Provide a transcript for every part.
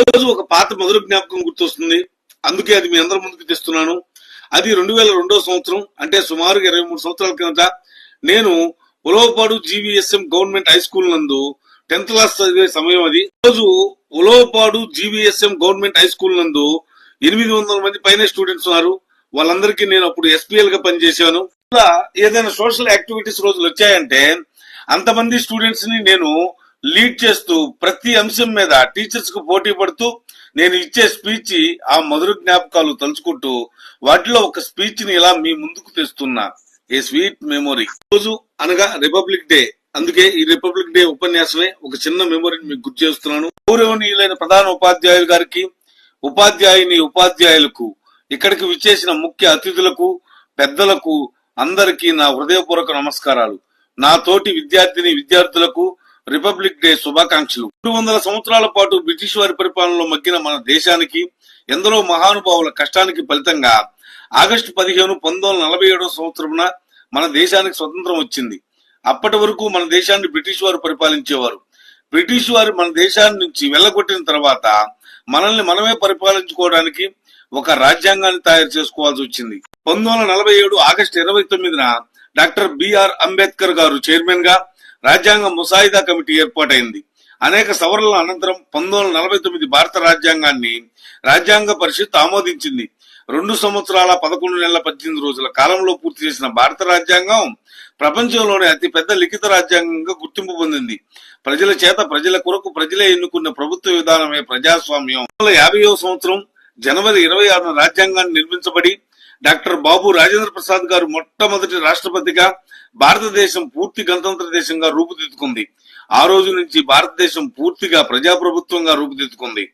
రోజు ఒక పాత మధుర జ్ఞాపకం గుర్తొస్తుంది. అందుకే అది మీ అందరి ముందుకు తెస్తున్నాను. అది రెండు వేల రెండో సంవత్సరం అంటే సుమారుగా ఇరవై మూడు సంవత్సరాల కిందట నేను Ulavapadu GVSM government high school నందు టెన్త్ క్లాస్ చదివే సమయం అది. రోజు Ulavapadu GVSM government high school నందు ఎనిమిది వందల మంది పైన స్టూడెంట్స్ ఉన్నారు. వాళ్ళందరికీ నేను అప్పుడు ఎస్పీఎల్గా పనిచేశాను. ఇలా ఏదైనా సోషల్ యాక్టివిటీస్ రోజులు వచ్చాయంటే అంతమంది స్టూడెంట్స్ని నేను లీడ్ చేస్తూ ప్రతి అంశం మీద టీచర్స్కు పోటీ పడుతూ నేను ఇచ్చే స్పీచ్ ఆ మధుర జ్ఞాపకాలు తలుచుకుంటూ వాటిలో ఒక స్పీచ్ని ఇలా మీ ముందుకు తెస్తున్నా. A sweet memory. రోజు అనగా రిపబ్లిక్ డే. అందుకే ఈ రిపబ్లిక్ డే ఉపన్యాసమే ఒక చిన్న మెమొరీని మీకు గుర్తు చేస్తున్నాను. గౌరవనీయులైన ప్రధాన ఉపాధ్యాయులు గారికి ఉపాధ్యాయుని ఉపాధ్యాయులకు ఇక్కడికి విచ్చేసిన ముఖ్య అతిథులకు పెద్దలకు అందరికీ నా హృదయపూర్వక నమస్కారాలు. నా తోటి విద్యార్థిని విద్యార్థులకు రిపబ్లిక్ డే శుభాకాంక్షలు. రెండు వందల సంవత్సరాల పాటు బ్రిటిష్ వారి పరిపాలనలో మగ్గిన మన దేశానికి ఎందరో మహానుభావుల కష్టానికి ఫలితంగా ఆగస్టు పదిహేను పంతొమ్మిది వందల నలభై ఏడవ సంవత్సరమున మన దేశానికి స్వతంత్రం వచ్చింది. అప్పటి వరకు మన దేశాన్ని బ్రిటిష్ వారు పరిపాలించేవారు. బ్రిటిష్ వారు మన దేశాన్ని నుంచి వెళ్ళగొట్టిన తర్వాత మనల్ని మనమే పరిపాలించుకోవడానికి ఒక రాజ్యాంగాన్ని తయారు చేసుకోవాల్సి వచ్చింది. పంతొమ్మిది వందల నలభై ఏడు ఆగస్టు ఇరవై తొమ్మిదిన డాక్టర్ బిఆర్ అంబేద్కర్ గారు చైర్మన్గా రాజ్యాంగ ముసాయిదా కమిటీ ఏర్పాటైంది. అనేక సవరణల అనంతరం పంతొమ్మిది వందల నలభై తొమ్మిది భారత రాజ్యాంగాన్ని రాజ్యాంగ పరిషత్ ఆమోదించింది. రెండు సంవత్సరాల పదకొండు నెలల పద్దెనిమిది రోజుల కాలంలో పూర్తి చేసిన భారత రాజ్యాంగం ప్రపంచంలోనే అతి పెద్ద లిఖిత రాజ్యాంగంగా గుర్తింపు పొందింది. ప్రజల చేత ప్రజల కొరకు ప్రజలే ఎన్నుకున్న ప్రభుత్వ విధానమే ప్రజాస్వామ్యం. యాభైవ సంవత్సరం జనవరి ఇరవై ఆరున రాజ్యాంగాన్ని నిర్మించబడి డాక్టర్ బాబు రాజేంద్ర ప్రసాద్ గారు మొట్టమొదటి రాష్ట్రపతిగా భారతదేశం పూర్తి గణతంత్ర దేశంగా రూపుదిద్దుకుంది. ఆ రోజు నుంచి భారతదేశం పూర్తిగా ప్రజాప్రభుత్వంగా రూపుదిద్దుకుంది.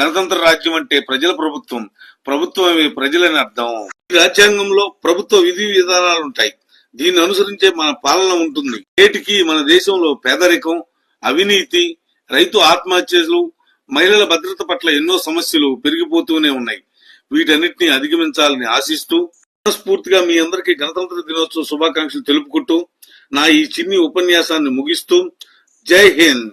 గణతంత్ర రాజ్యం అంటే ప్రజల ప్రభుత్వం. ప్రభుత్వమే ప్రజలని అర్థం. ఈ రాజ్యాంగంలో ప్రభుత్వ విధి విధానాలు ఉంటాయి. దీన్ని అనుసరించే మన పాలన ఉంటుంది. నేటికి మన దేశంలో పేదరికం అవినీతి రైతు ఆత్మహత్యలు మహిళల భద్రత పట్ల ఎన్నో సమస్యలు పెరిగిపోతూనే ఉన్నాయి. వీటన్నిటిని అధిగమించాలని ఆశిస్తూ మనస్ఫూర్తిగా మీ అందరికీ గణతంత్ర దినోత్సవ శుభాకాంక్షలు తెలుపుకుంటూ నా ఈ చిన్ని ఉపన్యాసాన్ని ముగిస్తూ జై హింద్.